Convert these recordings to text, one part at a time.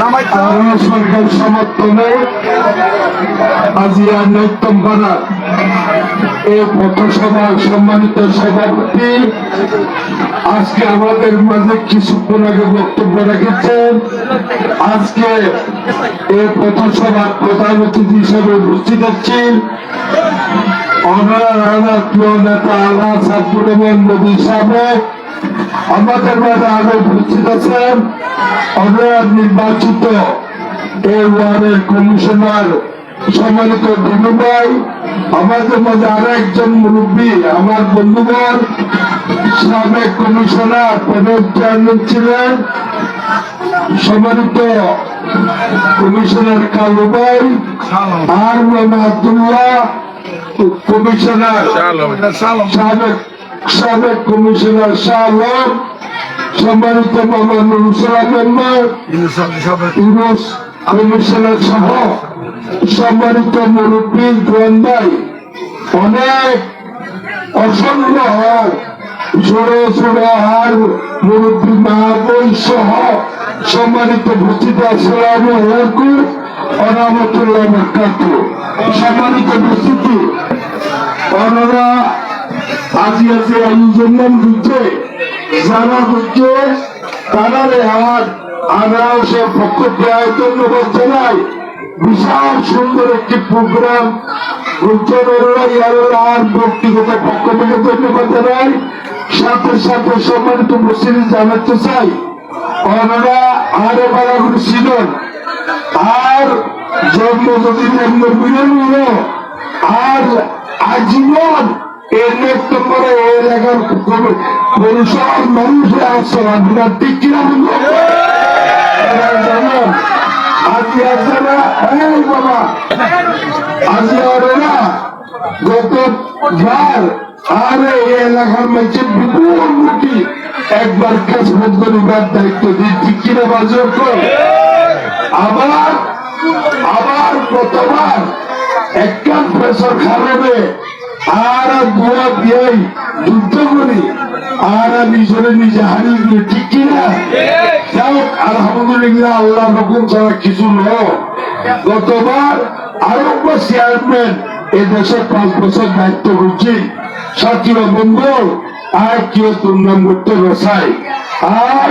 সরকার সমর্থনে আজিয়া নৈতম এই পথসভার সম্মানিত সভাপতি আজকে আমাদের মাঝে কিছুক্ষণ আগে বক্তব্য রেখেছেন। আজকে এই পথসভার প্রধান অতিথি হিসেবে উপস্থিত আছেন আমাদের মাঝে আরও উপস্থিত আছেন। অনার নির্বাচিত এই ওয়ার্ডের কমিশনার সম্মানিত দিনুভাই আমাদের মাঝে আরও একজন মুরব্বী আমার বন্ধুগণ সাবেক কমিশনার পদের চেয়ারম্যান ছিলেন সম্মানিত কমিশনার কালু ভাই আর আব্দুল্লাহ কমিশনার সাবেক সাবেক কমিশনার শাহ সম্মানিত মামা নুরুসালাম মেম্বার ইউনুস কমিশনার সহ সম্মানিত মুরব্বী জোয়ান ভাই অনেক অসংখ্য ছোট ছোট হার মুরব্বী মা সহ সম্মানিত উপস্থিত আসসালাম আলাইকুম অনামতুল্লাহ বরকাত সম্মানিত উপস্থিতি ওনারা আজি আয়োজন বুঝছে যারা বুঝছে তারা রেহার আনারসের পক্ষ প্রায় ধন্যবাদ জানাই। বিশাল সুন্দর একটি প্রোগ্রাম ব্যক্তিগত পক্ষ থেকে ধন্যবাদ সাথে সাথে সম্মানিত জানাতে চাই ওনারা আরও বালাগুলো ছিলেন। আর জন্ম যদি আর আজীবন এলাকার পরিসর মধ্যে বিপুল মুখী একবার কাজ করিবার দায়িত্ব দিই ঠিক কিনা বাজর আবার আবার কতবার একটা প্রেশার খারাপে আর গোয়া দিয়াই যুদ্ধ করি। আর নিজরে নিজে হারিয়ে দিলে ঠিক কিনা? যাও আলহামদুলিল্লাহ, আল্লাহ রকম ছাড়া কিছু গতবার আরও চেয়ারম্যান এ দেশে পাঁচ বছর দায়িত্ব করছি সাথী বন্ধু, আর কেউ নাম করতে বসাই আর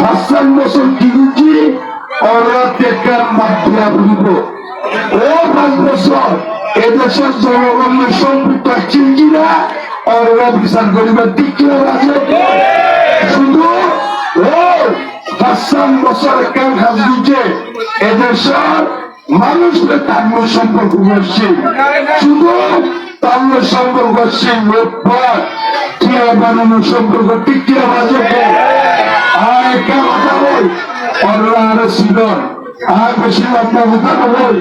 পাঁচ সাত বছর কি করছি ওরা টেকার মাধ্যমে ও পাঁচ বছর এদেশের জনগণের সম্পৃক্ত আছেন কিনা ওরা বিচার করিবার দিক কিনা রাজে। শুধু ও পাঁচ সাত বছর কেন কাজ দিচ্ছে এদেশের মানুষকে তার সম্পর্ক করছে। শুধু তার সম্পর্ক করছে লোকপাত টিয়া বানানোর সম্পর্ক ঠিক কিনা বাজে আর একটা কথা বল ছিল আর বেশি আপনার কথা বল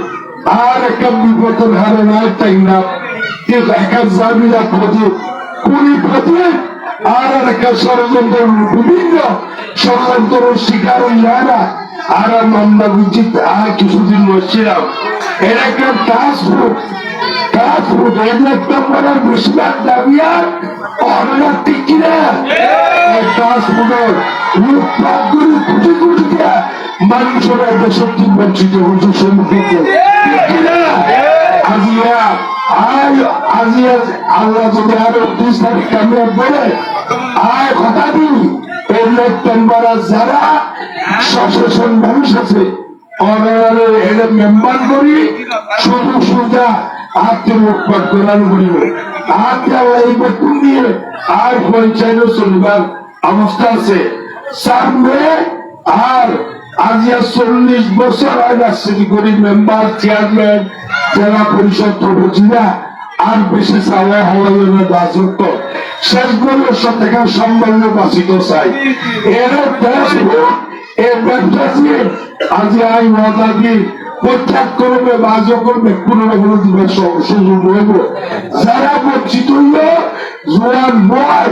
আর একটা বিপদের হারে নাই তাই না কিন্তু একা জামিলা প্রতি কুড়ি প্রতি আর একটা ষড়যন্ত্র বিভিন্ন ষড়যন্ত্র শিকার হইয়ারা আর মামলা উচিত আর কিছুদিন বসছিলাম। এর একটা একটা বলার বেশিরভাগ দাবি আর টাকা মানুষের একটা শক্তি বঞ্চিত হচ্ছে সম্মুখীন আজিয়া করি শুধু সোজা আত্মীয় লুটপাট করানো করিব আত্মীয় আল্লাহ পঞ্চায়েত চলিবার অবস্থা আছে। সামনে আর আজিয়া চল্লিশ বছর আগে করি মেম্বার চেয়ারম্যান, জেলা পরিষদ আর বেশি শেষ থেকে সম্মান্য চাই। এর এই ব্যবসাসী আজি আই ওয়াদা দিয়ে প্রত্যাগ করবে বাজ করবে কোনো সুযোগ রইব। যারা বঞ্চিত হইল, জোয়ান বয়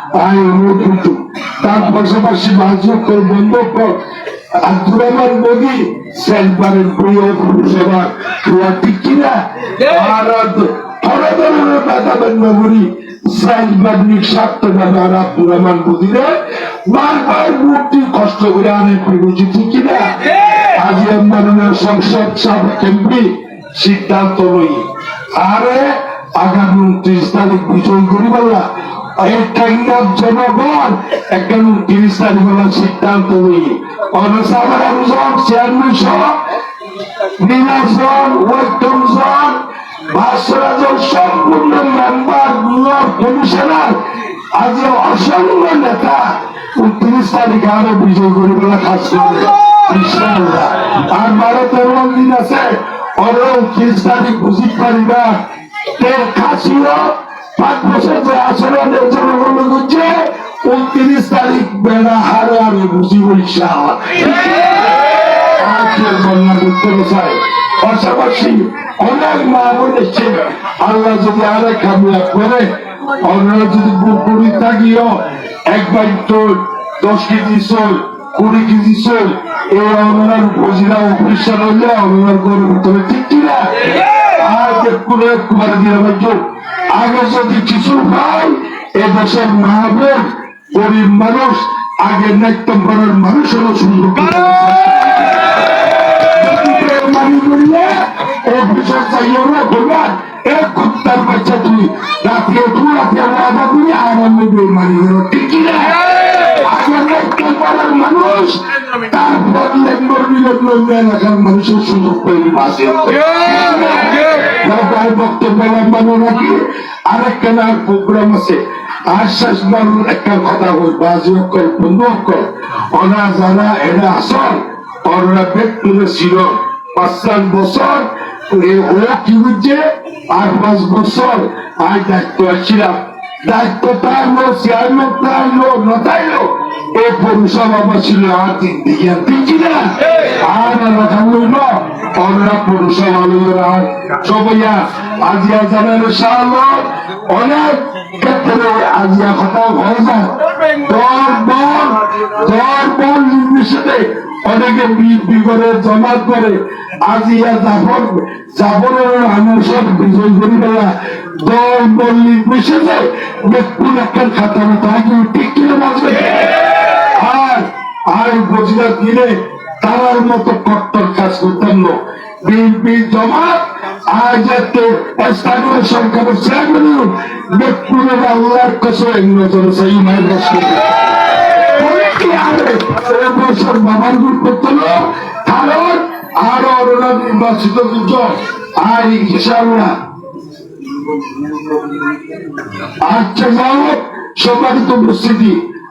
আই অনুরোধ করতো তার পাশাপাশি বাহযোগ বন্ধ কর আব্দুর রহমান মোদী সেলবারের প্রিয় পুরসভা ঠিক কিনা? আর আব্দুর রহমান মোদীরে বারবার মুক্তি কষ্ট করে আনে বুঝি ঠিক কিনা? আজ মাননীয় সংসদ সাবেক এমপি সিদ্ধান্ত লই। আরে আগামী উনত্রিশ তারিখ বিজয় করি একটা জনগণ একটা উনত্রিশ তারিখ বেলা সিদ্ধান্ত একজন অসংখ্য নেতা উনত্রিশ তারিখে আরও বিজয় করি বলে করবে ইনশাআল্লাহ। আর বারো তেরো দিন আছে ওরা উনত্রিশ তারিখ বুঝি পারিবা খাসিও পাঁচ বছর যে আচরণের জন্য মনে করছে, উনত্রিশ তারিখ বেড়া হারে আমি বুঝি বন্যা করতে চাই পাশাপাশি অনেক মা বোন আল্লাহ যদি আরেক কামিয়াব করে, অন্যরা যদি পুকুরি থাকিও এক বাইক দশ কেজি চল কুড়ি কেজি চল এই অনার উপজিরা অফিসার হইলে অনার গরুর ভিতরে ঠিক কিনা? আর কোনো কুমার দিয়ে বাইক আগে যদি কিছু পাই এ দেশের মা গরিব মানুষ, আগে সুন্দর এক করার মানুষ বিলেট এলাকার মানুষের সুযোগ পেয়ে তার বক্তব্য লম্বানো নাকি? আরেকটা না প্রোগ্রাম আছে। আশ্বাস বাবুর একটা কথা বল বাজি অক্ষর বন্ধু অক্ষর ওরা যারা এরা আসল ওরা ব্যক্তিগত ছিল। পাঁচ সাত বছর ও কি বুঝছে? আর পাঁচ বছর, আর দায়িত্ব ছিলাম দায়িত্ব তাইলো চেয়ারম্যান তাইলো নতাইলো এ পৌরসভা আমার ছিল আর দিকে ঠিক কথা আমরা পৌরসভা সবাইয়া আজিয়া অনেক ক্ষেত্রে আজিয়া কথা হয়ে যায় দর বল দর বল নির্বিশেষে অনেকে বিএনপি করে জমা করে। আজিয়া জাফর জাফরের মানুষের বিজয় করি বেলা। দল বল নির্বিশেষে ব্যক্তির একটা খাতা মতো আগে ঠিক কিনে বাঁচবে আর বজিরা দিনে তারার মতো কট্টর কাজ করতাম না। বিএনপি জমাত আজ একটা স্থানীয় সরকারের চেয়ারম্যান ব্যক্তির আল্লাহর কসম নজর সেই বছর বাবার গুণ কারণ আরও নির্বাচিত ইনশাল্লাহ আচ্ছা উপস্থিতি।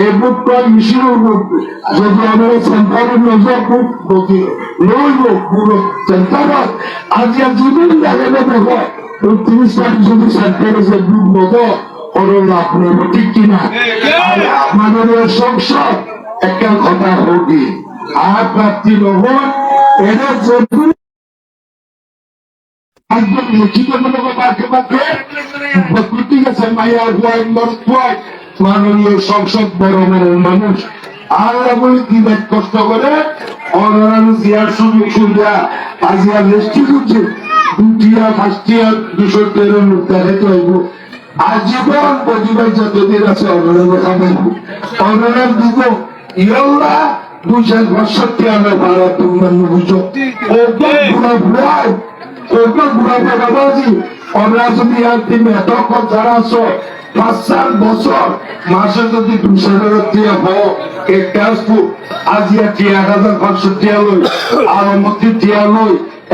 এবং প্রায় মিশির যদি আমরা সেন্টারের নজর খুব নদী লইব পুরো সেন্টার আজ যদি লাগে দেখো ঠিক কিনা? সংসদ একটা কথা হোকি একদম লিখিত মনে বাকে ঠিক আছে মাইয়া ভয় মরত ভয় মাননীয় সংসদ বড় মানুষ। আল্লাহ বলে দিবেন কষ্ট করে? জিয়ার সুযোগ সুবিধা আজিয়া রেস্টি করছে দুটিয়া পাঁচটিয়া দুশো তেরো লোক হইব। আজীবন প্রতিবাদ যতদিন আছে অনারায়ণ খাবেন অনারায়ণ দিব। ইয়ল্লা দুশো বছরটি আমরা বুঝো। বুড়ায় বুড়া বাবাজি আমরা যদি আর তুমি এত যারা আছো, পাঁচ, সাত বছর, মাসে যদি দুশো টাকা দিয়ে হোক একটা আজি এক হাজার পাঁচশো টিয়া লই, আর মধ্যে টিয়া লই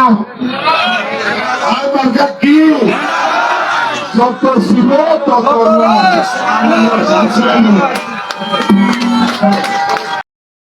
গিলে তো জানো আর দরকার কি যত ছিল তত না।